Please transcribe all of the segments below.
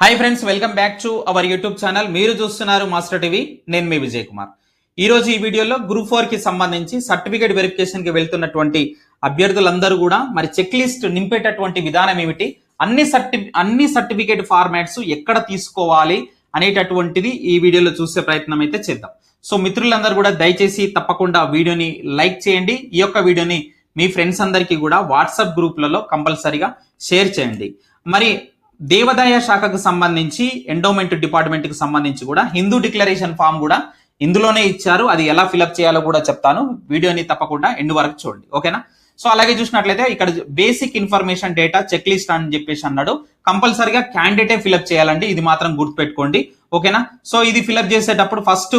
Hi friends welcome back to our YouTube channel మీరు చూస్తున్నారు master TV నేను మీ విజయ్ కుమార్ ఈ రోజు ఈ వీడియోలో గ్రూప్ ఫోర్కి సంబంధించి సర్టిఫికేట్ వెరిఫికేషన్కి వెళ్తున్నటువంటి అభ్యర్థులందరూ కూడా మరి చెక్ లిస్ట్ నింపేటటువంటి విధానం ఏమిటి? అన్ని సర్టి అన్ని సర్టిఫికేట్ ఫార్మాట్స్ ఎక్కడ తీసుకోవాలి అనేటటువంటిది ఈ వీడియోలో చూసే ప్రయత్నం అయితే చేద్దాం. సో మిత్రులందరూ కూడా దయచేసి తప్పకుండా వీడియోని లైక్ చేయండి. ఈ యొక్క వీడియోని మీ ఫ్రెండ్స్ అందరికీ కూడా వాట్సాప్ గ్రూప్లలో కంపల్సరీగా షేర్ చేయండి. మరి దేవాదాయ శాఖకు సంబంధించి ఎండోమెంట్ డిపార్ట్మెంట్కి సంబంధించి కూడా హిందూ డిక్లరేషన్ ఫామ్ కూడా ఇందులోనే ఇచ్చారు. అది ఎలా ఫిలప్ చేయాలో కూడా చెప్తాను. వీడియోని తప్పకుండా ఎండ్ వరకు చూడండి. ఓకేనా? సో అలాగే చూసినట్లయితే ఇక్కడ basic information data check list అని చెప్పేసి అన్నాడు. కంపల్సరీగా క్యాండిడేటే ఫిలప్ చేయాలండి. ఇది మాత్రం గుర్తుపెట్టుకోండి. ఓకేనా? సో ఇది ఫిలప్ చేసేటప్పుడు ఫస్ట్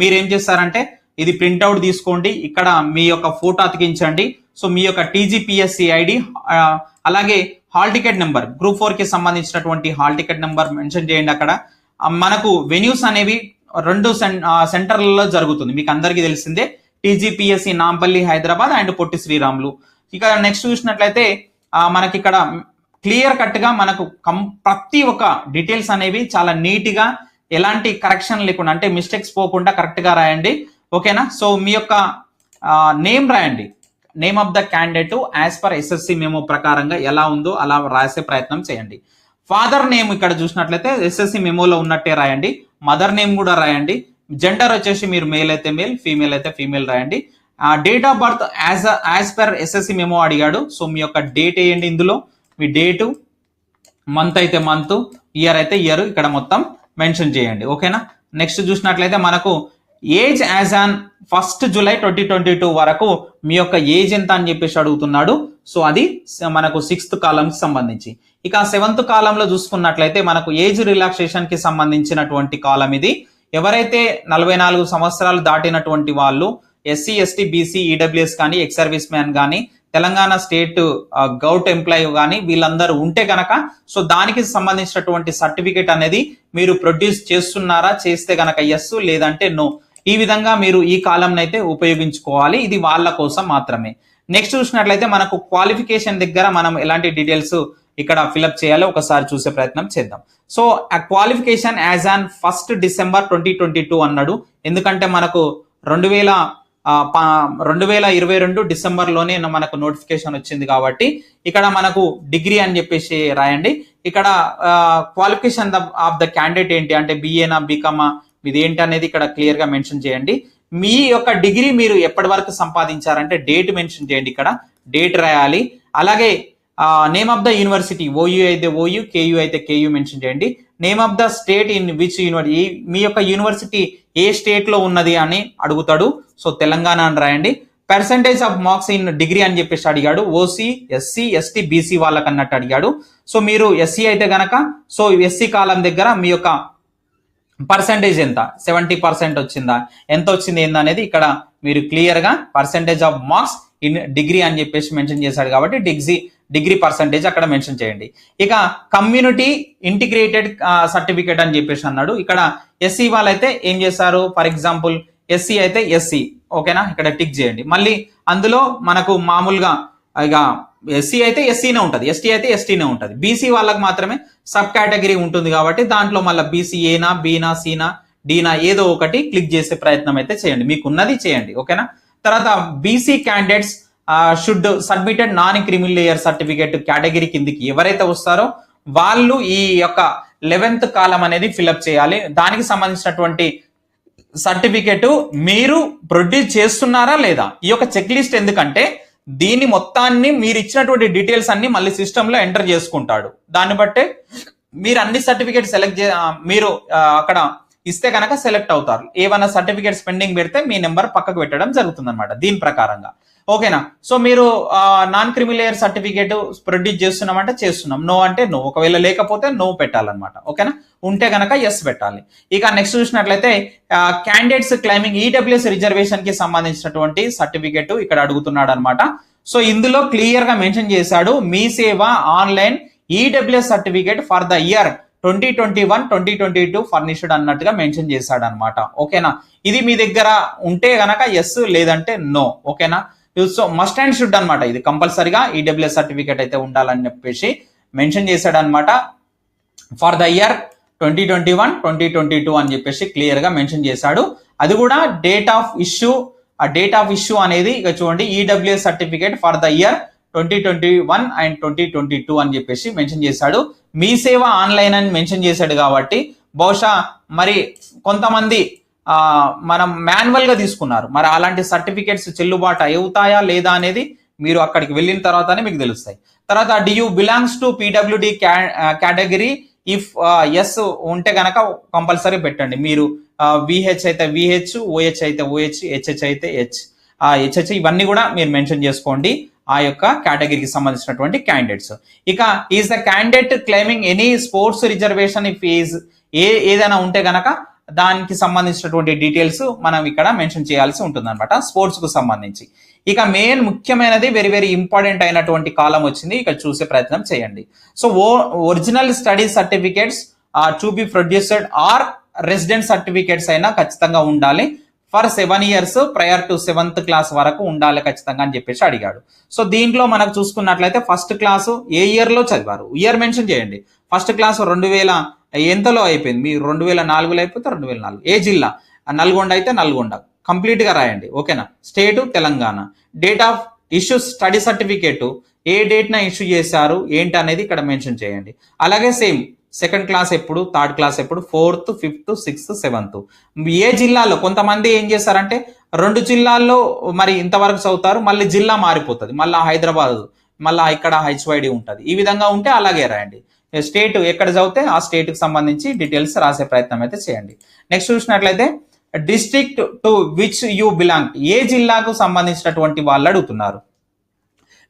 మీరు ఏం చేస్తారంటే ఇది ప్రింట్అవుట్ తీసుకోండి. ఇక్కడ మీ యొక్క ఫోటో అతికించండి. సో మీ యొక్క టీజీపీఎస్సి ఐడి అలాగే హాల్ టికెట్ నెంబర్ గ్రూప్ ఫోర్కి సంబంధించినటువంటి హాల్ టికెట్ నెంబర్ మెన్షన్ చేయండి అక్కడ. మనకు వెన్యూస్ అనేవి రెండు సెంటర్లలో జరుగుతుంది. మీకు అందరికీ తెలిసిందే టీజీపీఎస్సి నాంపల్లి హైదరాబాద్ అండ్ పొట్టి శ్రీరాములు. ఇక నెక్స్ట్ చూసినట్లయితే మనకి ఇక్కడ క్లియర్ కట్గా మనకు కం ప్రతి ఒక్క డీటెయిల్స్ అనేవి చాలా నీట్గా ఎలాంటి కరెక్షన్ లేకుండా అంటే మిస్టేక్స్ పోకుండా కరెక్ట్గా రాయండి. ఓకేనా? సో మీ యొక్క నేమ్ రాయండి. Name of the candidate as per SSC memo ప్రకారంగా ఎలా ఉందో అలా రాసే ప్రయత్నం చేయండి. ఫాదర్ నేమ్ ఇక్కడ చూసినట్లయితే ఎస్ఎస్సి మెమోలో ఉన్నట్టే రాయండి. మదర్ నేమ్ కూడా రాయండి. జెండర్ వచ్చేసి మీరు మేల్ అయితే మేల్ ఫీమేల్ అయితే ఫీమేల్ రాయండి. Date of birth as as per SSC memo అడిగాడు. సో మీ యొక్క డేట్ వేయండి ఇందులో. మీ డేటు మంత్ అయితే మంత్ ఇయర్ అయితే ఇయర్ ఇక్కడ మొత్తం మెన్షన్ చేయండి. ఓకేనా నెక్స్ట్ చూసినట్లయితే మనకు age as on first July twenty twenty two వరకు మీ యొక్క ఏజ్ ఎంత అని చెప్పేసి అడుగుతున్నాడు. సో అది స- మనకు సిక్స్త్ కాలంకి సంబంధించి. ఇక సెవెంత్ కాలంలో చూసుకున్నట్లయితే మనకు ఏజ్ రిలాక్సేషన్కి సంబంధించినటువంటి కాలం ఇది. ఎవరైతే నలభై నాలుగు సంవత్సరాలు దాటినటువంటి వాళ్ళు ఎస్సీ ఎస్టీ బీసీ ఈడబ్ల్యూఎస్ కానీ ఎక్స్ సర్వీస్ మ్యాన్ కానీ తెలంగాణ స్టేట్ గౌట్ ఎంప్లాయీ కానీ వీళ్ళందరూ ఉంటే కనుక సో దానికి సంబంధించినటువంటి సర్టిఫికేట్ అనేది మీరు ప్రొడ్యూస్ చేస్తున్నారా చేస్తే గనక ఎస్ లేదంటే నో ఈ విధంగా మీరు ఈ కాలంను అయితే ఉపయోగించుకోవాలి. ఇది వాళ్ళ కోసం మాత్రమే. నెక్స్ట్ చూసినట్లయితే మనకు క్వాలిఫికేషన్ దగ్గర మనం ఎలాంటి డీటెయిల్స్ ఇక్కడ ఫిలప్ చేయాలో ఒకసారి చూసే ప్రయత్నం చేద్దాం. సో ఆ qualification as on first December twenty twenty two అన్నాడు. ఎందుకంటే మనకు రెండు వేల రెండు వేల ఇరవై రెండు డిసెంబర్లోనే మనకు నోటిఫికేషన్ వచ్చింది కాబట్టి ఇక్కడ మనకు డిగ్రీ అని చెప్పేసి రాయండి. ఇక్కడ క్వాలిఫికేషన్ ఆఫ్ ద క్యాండిడేట్ ఏంటి? అంటే బిఏనా బీకామా ఇది ఏంటి అనేది ఇక్కడ క్లియర్గా మెన్షన్ చేయండి. మీ యొక్క డిగ్రీ మీరు ఎప్పటి వరకు సంపాదించారంటే డేట్ మెన్షన్ చేయండి ఇక్కడ. డేట్ రాయాలి. అలాగే name of the university OU అయితే ఓయూ కేయూ అయితే కేయూ మెన్షన్ చేయండి. Name of the state in which university మీ యొక్క యూనివర్సిటీ ఏ స్టేట్లో ఉన్నది అని అడుగుతాడు. సో తెలంగాణ అని రాయండి. Percentage of marks in degree అని చెప్పేసి అడిగాడు. ఓసీ ఎస్సీ ఎస్టీ బీసీ వాళ్ళకి అన్నట్టు అడిగాడు. సో మీరు ఎస్సీ అయితే గనక సో ఎస్సీ కాలం దగ్గర మీ యొక్క పర్సంటేజ్ ఎంత? సెవెంటీ పర్సెంట్ వచ్చిందా? ఎంత వచ్చింది ఏందనేది ఇక్కడ మీరు క్లియర్గా percentage of marks in degree అని చెప్పేసి మెన్షన్ చేశాడు కాబట్టి డిగ్రీ డిగ్రీ పర్సంటేజ్ అక్కడ మెన్షన్ చేయండి. ఇక కమ్యూనిటీ ఇంటిగ్రేటెడ్ సర్టిఫికేట్ అని చెప్పేసి అన్నాడు. ఇక్కడ ఎస్సీ వాళ్ళైతే ఏం చేశారు? ఫర్ ఎగ్జాంపుల్ ఎస్సీ అయితే ఎస్సీ ఓకేనా ఇక్కడ టిక్ చేయండి. మళ్ళీ అందులో మనకు మామూలుగా ఇక ఎస్సీ అయితే ఎస్సీనే ఉంటుంది. ఎస్టీ అయితే ఎస్టీనే ఉంటుంది. బీసీ వాళ్ళకి మాత్రమే సబ్ కేటగిరీ ఉంటుంది కాబట్టి దాంట్లో మళ్ళీ బీసీ ఏనా బీనా సీనా డీనా ఏదో ఒకటి క్లిక్ చేసే ప్రయత్నం అయితే చేయండి. మీకు ఉన్నది చేయండి. ఓకేనా? తర్వాత BC candidates should submitted non creamy layer certificate category కిందికి ఎవరైతే వస్తారో వాళ్ళు ఈ యొక్క లెవెన్త్ కాలం అనేది ఫిలప్ చేయాలి. దానికి సంబంధించినటువంటి సర్టిఫికేట్ మీరు ప్రొడ్యూస్ చేస్తున్నారా లేదా? ఈ యొక్క చెక్ లిస్ట్ ఎందుకంటే దీని మొత్తాన్ని మీరు ఇచ్చినటువంటి డీటెయిల్స్ అన్ని మళ్ళీ సిస్టంలో ఎంటర్ చేసుకుంటాడు. దాన్ని బట్టే మీరు అన్ని సర్టిఫికేట్ సెలెక్ట్ చే మీరు అక్కడ ఇస్తే కనుక సెలెక్ట్ అవుతారు. ఏమైనా సర్టిఫికేట్స్ పెండింగ్ పెడితే మీ నెంబర్ పక్కకు పెట్టడం జరుగుతుంది అనమాట దీని ప్రకారంగా. ఓకేనా సో మీరు నాన్ క్రిమిలేయర్ సర్టిఫికేట్ ప్రొడ్యూస్ చేస్తున్నామంటే చేస్తున్నాం. నో అంటే నో ఒకవేళ లేకపోతే నో పెట్టాలన్నమాట. ఓకేనా ఉంటే గనక ఎస్ పెట్టాలి. ఇక నెక్స్ట్ చూసినట్లయితే క్యాండిడేట్స్ క్లైమింగ్ ఈడబ్ల్యూఎస్ రిజర్వేషన్కి సంబంధించినటువంటి సర్టిఫికేట్ ఇక్కడ అడుగుతున్నాడు అనమాట సో ఇందులో క్లియర్గా మెన్షన్ చేశాడు Mee Seva online EWS certificate for the year twenty twenty one twenty twenty two furnished అన్నట్టుగా మెన్షన్ చేశాడు అనమాట ఓకేనా? ఇది మీ దగ్గర ఉంటే గనక ఎస్ లేదంటే నో ఓకేనా? సో మస్ట్ అండ్ షుడ్ అనమాట ఇది. కంపల్సరిగా ఈడబ్ల్యూఎస్ సర్టిఫికేట్ అయితే ఉండాలని చెప్పేసి మెన్షన్ చేశాడు అనమాట for the year twenty twenty one twenty twenty two అని చెప్పేసి క్లియర్గా మెన్షన్ చేశాడు. అది కూడా డేట్ ఆఫ్ ఇష్యూ ఆ డేట్ ఆఫ్ ఇష్యూ అనేది ఇక చూడండి EWS certificate for the year twenty twenty one and twenty twenty two అని చెప్పేసి మెన్షన్ చేశాడు. మీ సేవ ఆన్లైన్ అని మెన్షన్ చేశాడు కాబట్టి బహుశా మరి కొంతమంది మనం మాన్యువల్గా తీసుకున్నారు. మరి అలాంటి సర్టిఫికేట్స్ చెల్లుబాటు అవుతాయా లేదా అనేది మీరు అక్కడికి వెళ్ళిన తర్వాతనే మీకు తెలుస్తాయి. తర్వాత do you belongs to PWD category if yes ఉంటే గనక కంపల్సరీ పెట్టండి. మీరు విహెచ్ అయితే విహెచ్ ఓహెచ్ అయితే ఓహెచ్ హెచ్హెచ్ అయితే హెచ్ ఆ హెచ్హెచ్ ఇవన్నీ కూడా మీరు మెన్షన్ చేసుకోండి. ఆ యొక్క కేటగిరీకి సంబంధించినటువంటి క్యాండిడేట్స్ ఇక is the candidate claiming any sports reservation if is ఏ ఏదైనా ఉంటే గనక దానికి సంబంధించినటువంటి డీటెయిల్స్ మనం ఇక్కడ మెన్షన్ చేయాల్సి ఉంటుంది అనమాట స్పోర్ట్స్కు సంబంధించి. ఇక మెయిన్ ముఖ్యమైనది వెరీ వెరీ ఇంపార్టెంట్ అయినటువంటి కాలం వచ్చింది ఇక్కడ చూసే ప్రయత్నం చేయండి. So oh original study certificates to be produced or resident certificates అయినా ఖచ్చితంగా ఉండాలి. For seven years prior to seventh class వరకు ఉండాలి ఖచ్చితంగా అని చెప్పేసి అడిగాడు. సో దీంట్లో మనకు చూసుకున్నట్లయితే ఫస్ట్ క్లాసు ఏ ఇయర్లో చదివారు? ఇయర్ మెన్షన్ చేయండి. ఫస్ట్ క్లాస్ రెండు వేల ఎంతలో అయిపోయింది? మీరు రెండు వేల నాలుగులో అయిపోతే రెండు వేల నాలుగు. ఏ జిల్లా? నల్గొండ అయితే నల్గొండ. కంప్లీట్గా రాయండి. ఓకేనా? State Telangana. Date of issue study certificate ఏ డేట్న ఇష్యూ చేశారు? ఏంటి అనేది ఇక్కడ మెన్షన్ చేయండి. అలాగే సేమ్ సెకండ్ క్లాస్ ఎప్పుడు? థర్డ్ క్లాస్ ఎప్పుడు? Fourth fifth sixth seventh. ఏ జిల్లాలో కొంతమంది ఏం చేస్తారంటే రెండు జిల్లాల్లో మరి ఇంతవరకు చదువుతారు మళ్ళీ జిల్లా మారిపోతుంది. మళ్ళీ హైదరాబాద్ మళ్ళీ ఇక్కడ హెచ్వైడి ఉంటుంది. ఈ విధంగా ఉంటే అలాగే రాయండి. స్టేట్ ఎక్కడ చదివితే ఆ స్టేట్కి సంబంధించి డీటెయిల్స్ రాసే ప్రయత్నం అయితే చేయండి. నెక్స్ట్ చూసినట్లయితే district to which you belong? ఏ జిల్లాకు సంబంధించినటువంటి వాళ్ళు అడుగుతున్నారు.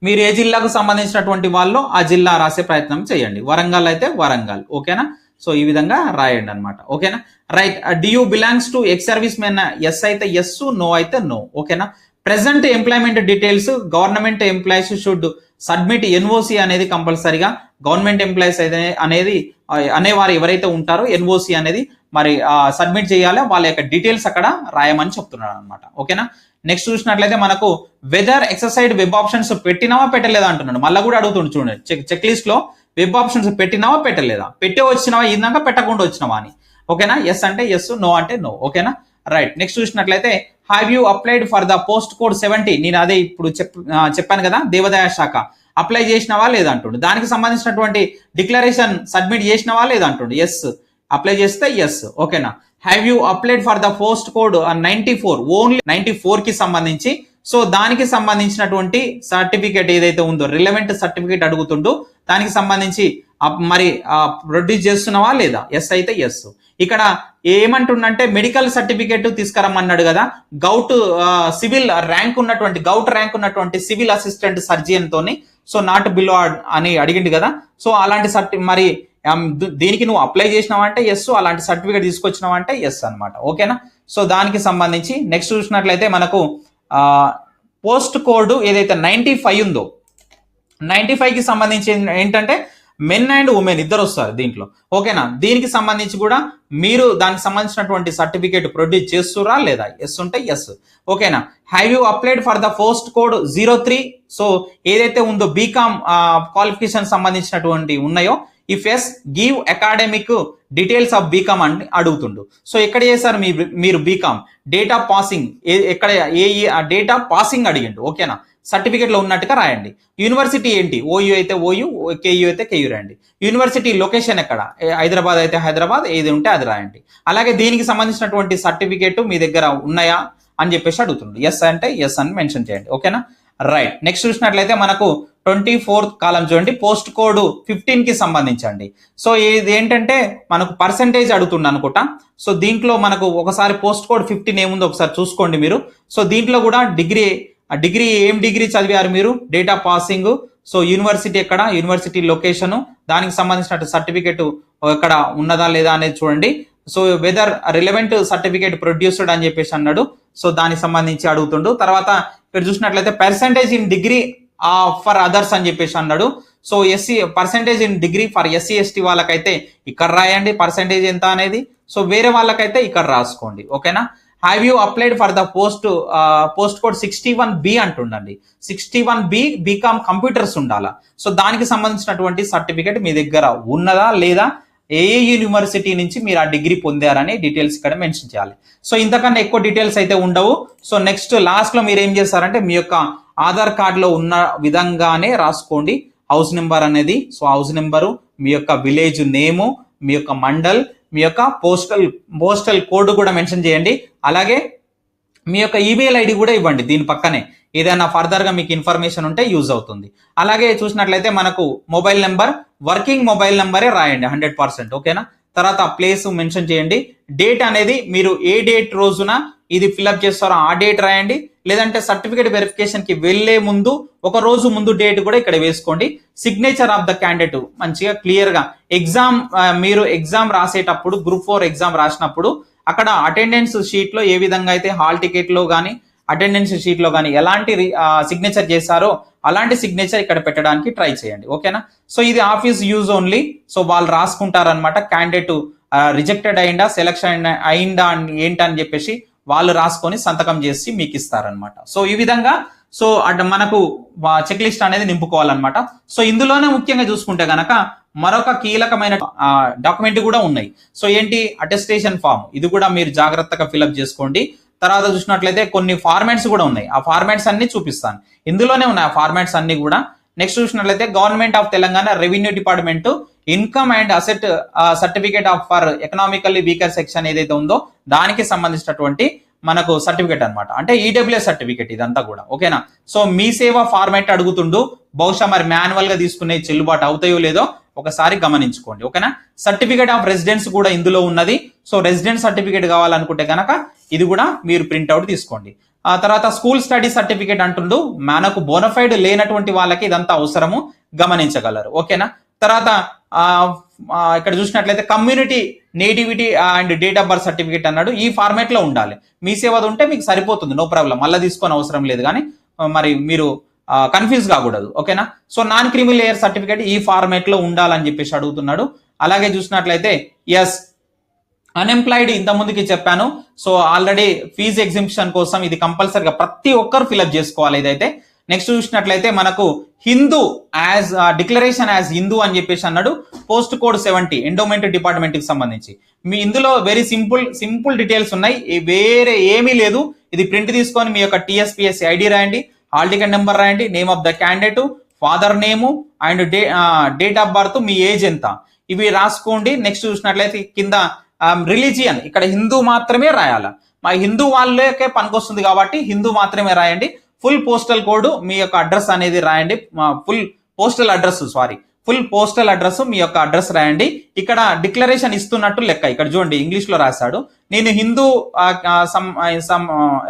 మీరు ఏ జిల్లాకు సంబంధించినటువంటి వాళ్ళు ఆ జిల్లా రాసే ప్రయత్నం చేయండి. వరంగల్ అయితే వరంగల్. ఓకేనా? సో ఈ విధంగా రాయండి అనమాట ఓకేనా? Right. Do you belongs to ex service men yes అయితే ఎస్ నో అయితే నో ఓకేనా? Present employment details government employees should submit NOC అనేది కంపల్సరీగా. గవర్నమెంట్ ఎంప్లాయీస్ అయితే అనేది uh, అనేవారు ఎవరైతే ఉంటారో ఎన్ఓసి అనేది మరి uh, సబ్మిట్ చేయాలి. వాళ్ళ యొక్క డీటెయిల్స్ అక్కడ రాయమని చెప్తున్నాడు అనమాట ఓకేనా? నెక్స్ట్ చూసినట్లయితే మనకు వెదర్ ఎక్సర్సైడ్ వెబ్ ఆప్షన్స్ పెట్టినావా పెట్టలేదా అంటున్నాడు. మళ్ళీ కూడా అడుగుతుండు చూడండి. చెక్ చెక్ లిస్ట్లో వెబ్ ఆప్షన్స్ పెట్టినావా పెట్టలేదా? పెట్టే వచ్చినావా ఇందాక పెట్టకుండా వచ్చినావా అని. ఓకేనా ఎస్ అంటే ఎస్ నో అంటే నో? ఓకేనా రైట్ నెక్స్ట్ చూసినట్లయితే have you applied for the post code seventy నేను అదే ఇప్పుడు చెప్ చెప్పాను కదా దేవాదాయ శాఖ. అప్లై చేసినవా లేదా అంటుండు. దానికి సంబంధించినటువంటి డిక్లరేషన్ సబ్మిట్ చేసినవా లేదా అంటుండు. ఎస్ అప్లై చేస్తే ఎస్ ఓకేనా have you applied for the post code ninety four only ninety ఫోర్కి సంబంధించి. సో దానికి సంబంధించినటువంటి సర్టిఫికేట్ ఏదైతే ఉందో రిలవెంట్ సర్టిఫికేట్ అడుగుతుండు దానికి సంబంధించి మరి ప్రొడ్యూస్ చేస్తున్నావా లేదా? ఎస్ అయితే ఎస్ ఇక్కడ ఏమంటుండంటే మెడికల్ సర్టిఫికేట్ తీసుకురమ్మన్నాడు కదా. గౌట్ సివిల్ ర్యాంక్ ఉన్నటువంటి గౌట్ ర్యాంక్ ఉన్నటువంటి సివిల్ అసిస్టెంట్ సర్జియన్ తోని సో నాట్ బిలో అని అడిగిండు కదా. సో అలాంటి సర్టి మరి Um, దీనికి నువ్వు అప్లై చేసినావంటే ఎస్ అలాంటి సర్టిఫికేట్ తీసుకొచ్చినావంటే ఎస్ అన్నమాట. ఓకేనా సో దానికి సంబంధించి నెక్స్ట్ చూసినట్లయితే మనకు పోస్ట్ కోడ్ ఏదైతే నైంటీ ఫైవ్ ఉందో నైంటీ ఫైవ్కి సంబంధించి ఏంటంటే మెన్ అండ్ ఉమెన్ ఇద్దరు వస్తారు దీంట్లో. ఓకేనా దీనికి సంబంధించి కూడా మీరు దానికి సంబంధించినటువంటి సర్టిఫికేట్ ప్రొడ్యూస్ చేస్తురా లేదా? ఎస్ ఉంటే ఎస్ ఓకేనా have you applied for the post code zero three so ఏదైతే ఉందో బీకామ్ క్వాలిఫికేషన్ సంబంధించినటువంటి ఉన్నాయో if yes give academic details of BCom అని అడుగుతుండు. సో ఎక్కడ చేశారు మీ మీరు బీకామ్ డేటా పాసింగ్ ఎక్కడ ఏ డేటా పాసింగ్ అడిగిండు. ఓకేనా సర్టిఫికేట్లో ఉన్నట్టుగా రాయండి. యూనివర్సిటీ ఏంటి? ఓయూ అయితే ఓయూ కేయూ అయితే కేయూ రాయండి. యూనివర్సిటీ లొకేషన్ ఎక్కడ? హైదరాబాద్ అయితే హైదరాబాద్ ఏది ఉంటే అది రాయండి. అలాగే దీనికి సంబంధించినటువంటి సర్టిఫికేట్ మీ దగ్గర ఉన్నాయా అని చెప్పేసి అడుగుతుంది ఎస్ అంటే ఎస్ అని మెన్షన్ చేయండి. ఓకేనా? రైట్ నెక్స్ట్ చూసినట్లయితే మనకు ట్వంటీ ఫోర్త్ కాలం చూడండి. పోస్ట్ కోడ్ ఫిఫ్టీన్కి సంబంధించండి. సో ఇది ఏంటంటే మనకు పర్సంటేజ్ అడుగుతుంది అనుకుంటా. సో దీంట్లో మనకు ఒకసారి పోస్ట్ కోడ్ ఫిఫ్టీన్ ఏముందో ఒకసారి చూసుకోండి మీరు. సో దీంట్లో కూడా డిగ్రీ ఆ డిగ్రీ ఏం డిగ్రీ చదివారు మీరు? Date of passing so university ఎక్కడ? యూనివర్సిటీ లొకేషన్ దానికి సంబంధించిన సర్టిఫికేట్ ఎక్కడ ఉన్నదా లేదా అనేది చూడండి. So whether relevant certificate produced అని చెప్పేసి అన్నాడు. సో దానికి సంబంధించి అడుగుతుండు. తర్వాత ఇక్కడ చూసినట్లయితే percentage in degree for others అని చెప్పేసి అన్నాడు. So SC percentage in degree for SC ST వాళ్ళకైతే ఇక్కడ రాయండి. పర్సంటేజ్ ఎంత అనేది? సో వేరే వాళ్ళకైతే ఇక్కడ రాసుకోండి. ఓకేనా have you applied for the post post code sixty one B అంటుండండి. Sixty one B BCom computers ఉండాలా. సో దానికి సంబంధించినటువంటి సర్టిఫికేట్ మీ దగ్గర ఉన్నదా లేదా ఏ యూనివర్సిటీ నుంచి మీరు ఆ డిగ్రీ పొందారని డీటెయిల్స్ ఇక్కడ మెన్షన్ చేయాలి. సో ఇంతకన్నా ఎక్కువ డీటెయిల్స్ అయితే ఉండవు. సో నెక్స్ట్ లాస్ట్లో మీరు ఏం చేస్తారంటే మీ యొక్క ఆధార్ కార్డులో ఉన్న విధంగానే రాసుకోండి. హౌస్ నెంబర్ అనేది సో హౌస్ నెంబరు మీ యొక్క విలేజ్ నేము మీ యొక్క మండల్ మీ యొక్క పోస్టల్ పోస్టల్ కోడ్ కూడా మెన్షన్ చేయండి. అలాగే మీ యొక్క ఈమెయిల్ ఐడి కూడా ఇవ్వండి దీని పక్కనే. ఏదైనా ఫర్దర్గా మీకు ఇన్ఫర్మేషన్ ఉంటే యూజ్ అవుతుంది. అలాగే చూసినట్లయితే మనకు మొబైల్ నెంబర్ వర్కింగ్ మొబైల్ నెంబరే రాయండి హండ్రెడ్ పర్సెంట్ ఓకేనా తర్వాత ప్లేస్ మెన్షన్ చేయండి. డేట్ అనేది మీరు ఏ డేట్ రోజున ఇది ఫిల్అప్ చేస్తారో ఆ డేట్ రాయండి. లేదంటే సర్టిఫికేట్ వెరిఫికేషన్కి వెళ్ళే ముందు ఒక రోజు ముందు డేట్ కూడా ఇక్కడ వేసుకోండి. సిగ్నేచర్ ఆఫ్ ద క్యాండిడేట్ మంచిగా క్లియర్గా. ఎగ్జామ్ మీరు ఎగ్జామ్ రాసేటప్పుడు గ్రూప్ ఫోర్ ఎగ్జామ్ రాసినప్పుడు అక్కడ అటెండెన్స్ షీట్లో ఏ విధంగా అయితే హాల్ టికెట్లో కానీ అటెండెన్స్ షీట్లో కానీ ఎలాంటి సిగ్నేచర్ చేశారో అలాంటి సిగ్నేచర్ ఇక్కడ పెట్టడానికి ట్రై చేయండి. ఓకేనా సో ఇది ఆఫీస్ యూజ్ ఓన్లీ సో వాళ్ళు రాసుకుంటారనమాట క్యాండిడేట్ రిజెక్టెడ్ అయిందా సెలక్షన్ అయిందా అని ఏంటని చెప్పేసి వాళ్ళు రాసుకొని సంతకం చేసి మీకు ఇస్తారనమాట సో ఈ విధంగా సో అటు మనకు చెక్ లిస్ట్ అనేది నింపుకోవాలన్నమాట. సో ఇందులోనే ముఖ్యంగా చూసుకుంటే గనక మరొక కీలకమైన డాక్యుమెంట్ కూడా ఉన్నాయి. సో ఏంటి? అటెస్టేషన్ ఫామ్ ఇది కూడా మీరు జాగ్రత్తగా ఫిల్అప్ చేసుకోండి. తర్వాత చూసినట్లయితే కొన్ని ఫార్మాట్స్ కూడా ఉన్నాయి. ఆ ఫార్మాట్స్ అన్ని చూపిస్తాను. ఇందులోనే ఉన్నాయి ఆ ఫార్మాట్స్ అన్ని కూడా. నెక్స్ట్ చూసినట్లయితే government of Telangana revenue department income and asset certificate of for economically weaker section ఏదైతే ఉందో దానికి సంబంధించినటువంటి మనకు సర్టిఫికేట్ అన్నమాట. అంటే ఈడబ్ల్యూఎస్ సర్టిఫికేట్ ఇదంతా కూడా. ఓకేనా? సో మీ సేవ ఫార్మాట్ అడుగుతుండు బహుశా మరి మాన్యువల్గా తీసుకునే చెల్లుబాటు అవుతాయో లేదో ఒకసారి గమనించుకోండి. ఓకేనా? సర్టిఫికేట్ ఆఫ్ రెసిడెన్స్ కూడా ఇందులో ఉన్నది. సో రెసిడెన్స్ సర్టిఫికేట్ కావాలనుకుంటే కనుక ఇది కూడా మీరు ప్రింట్అవుట్ తీసుకోండి. ఆ తర్వాత స్కూల్ స్టడీ సర్టిఫికేట్ అంటుండు మనకు బోనఫైడ్ లేనటువంటి వాళ్ళకి ఇదంతా అవసరము గమనించగలరు. ఓకేనా? తర్వాత ఇక్కడ చూసినట్లయితే community nativity and date of birth certificate అన్నాడు. ఈ ఫార్మాట్లో ఉండాలి. మీ సేవది ఉంటే మీకు సరిపోతుంది. నో ప్రాబ్లం మళ్ళీ తీసుకొని అవసరం లేదు కానీ మరి మీరు కన్ఫ్యూజ్ కాకూడదు. ఓకేనా? So non creamy layer certificate ఈ ఫార్మాట్లో ఉండాలని చెప్పేసి అడుగుతున్నాడు. అలాగే చూసినట్లయితే ఎస్ అన్ఎంప్లాయిడ్ ఇంత ముందుకి చెప్పాను. సో ఆల్రెడీ ఫీజు ఎగ్జిబిషన్ కోసం ఇది కంపల్సరిగా ప్రతి ఒక్కరు ఫిలప్ చేసుకోవాలి ఇదైతే. నెక్స్ట్ చూసినట్లయితే మనకు Hindu as declaration as Hindu అని చెప్పేసి అన్నాడు. పోస్ట్ కోడ్ సెవెంటీ ఎండోమెంట్ డిపార్ట్మెంట్కి సంబంధించి. మీ ఇందులో వెరీ సింపుల్ సింపుల్ డీటెయిల్స్ ఉన్నాయి. వేరే ఏమీ లేదు. ఇది ప్రింట్ తీసుకొని మీ యొక్క టిఎస్పిఎస్సి ఐడి రాయండి. హాల్ టికెట్ నెంబర్ రాయండి. Name of the candidate father name and day date of birth me age ఎంత. ఇవి రాసుకోండి. నెక్స్ట్ చూసినట్లయితే కింద um, రిలీజియన్ ఇక్కడ హిందూ మాత్రమే రాయాల. మా హిందూ వాళ్ళకే పనికొస్తుంది కాబట్టి హిందూ మాత్రమే రాయండి. ఫుల్ పోస్టల్ కోడ్ మీ యొక్క అడ్రస్ అనేది రాయండి. Full postal address sorry. Full postal address మీ యొక్క అడ్రస్ రాయండి. ఇక్కడ డిక్లరేషన్ ఇస్తున్నట్టు లెక్క. ఇక్కడ చూడండి ఇంగ్లీష్లో రాశాడు. నేను హిందూ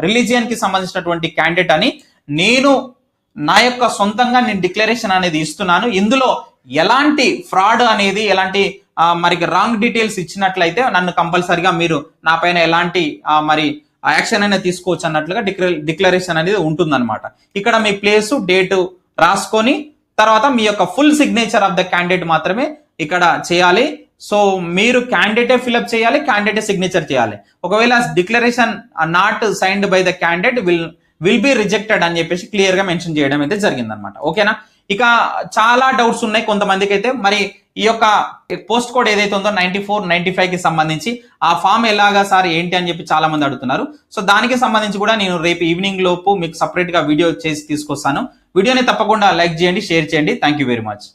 రిలీజియన్కి సంబంధించినటువంటి క్యాండిడేట్ అని నేను నా యొక్క సొంతంగా నేను డిక్లరేషన్ అనేది ఇస్తున్నాను. ఇందులో ఎలాంటి ఫ్రాడ్ అనేది ఎలాంటి మరి రాంగ్ డీటెయిల్స్ ఇచ్చినట్లయితే నన్ను కంపల్సరిగా మీరు నా పైన ఎలాంటి మరి యాక్షన్ అయినా తీసుకోవచ్చు అన్నట్లుగా డిక్లరేషన్ అనేది ఉంటుందన్నమాట. ఇక్కడ మీ ప్లేస్ డేట్ రాసుకొని తర్వాత మీ యొక్క full signature of the candidate మాత్రమే ఇక్కడ చేయాలి. సో మీరు క్యాండిడేటే ఫిల్అప్ చేయాలి క్యాండిడేటే సిగ్నేచర్ చేయాలి. ఒకవేళ declaration not signed by the candidate will will be rejected అని చెప్పేసి క్లియర్గా మెన్షన్ చేయడం అయితే జరిగిందనమాట ఓకేనా? ఇక చాలా డౌట్స్ ఉన్నాయి కొంతమందికి అయితే మరి ఈ యొక్క పోస్ట్ కోడ్ ఏదైతే ఉందో నైన్టీ ఫోర్ నైన్టీ ఫైవ్కి సంబంధించి ఆ ఫామ్ ఎలాగా సార్ ఏంటి అని చెప్పి చాలా మంది అడుగుతున్నారు. సో దానికి సంబంధించి కూడా నేను రేపు ఈవినింగ్ లోపు మీకు సపరేట్గా వీడియో చేసి తీసుకొస్తాను. వీడియోని తప్పకుండా లైక్ చేయండి షేర్ చేయండి. Thank you very much